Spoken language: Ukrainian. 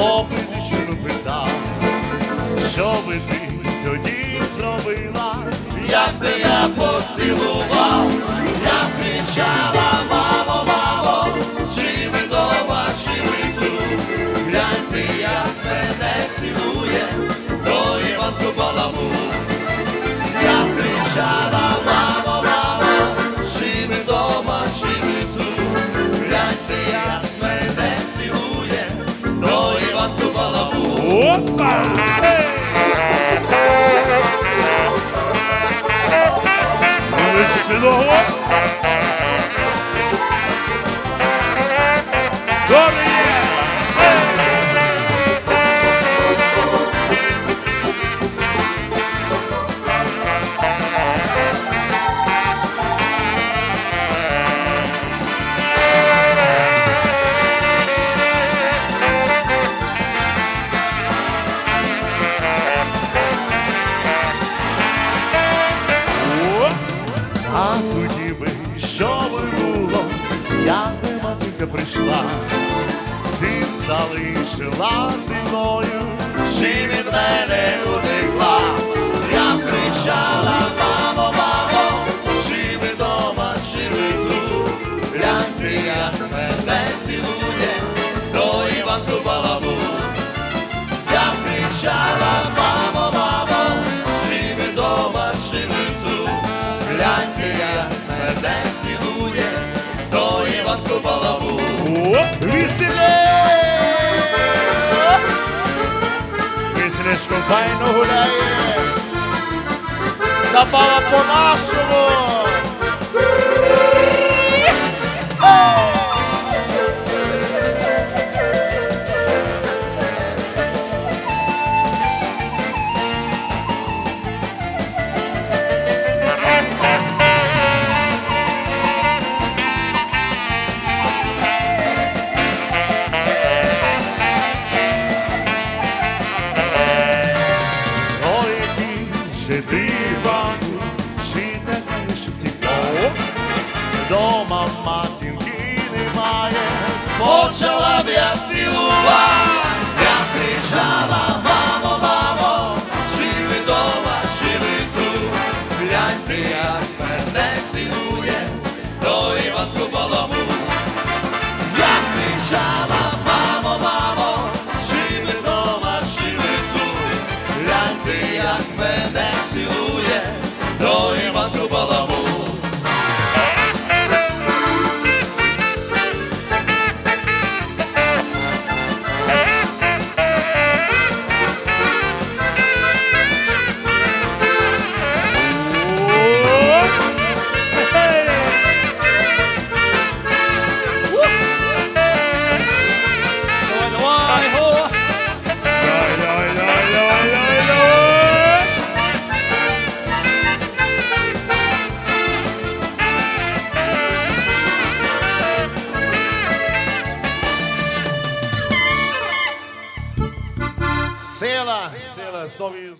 хлопець дівчину питав, що би ти тоді зробила, як би я поцілував, я кричала. Опа! Ей! Молодець, ну, прийшла, ти залишила зі мною, чи від мене. Wesley! Wesley vai no hudaj je! pro nosso amor! divanul Și te mai și ti Doma mațin, inima e Počela bi stories.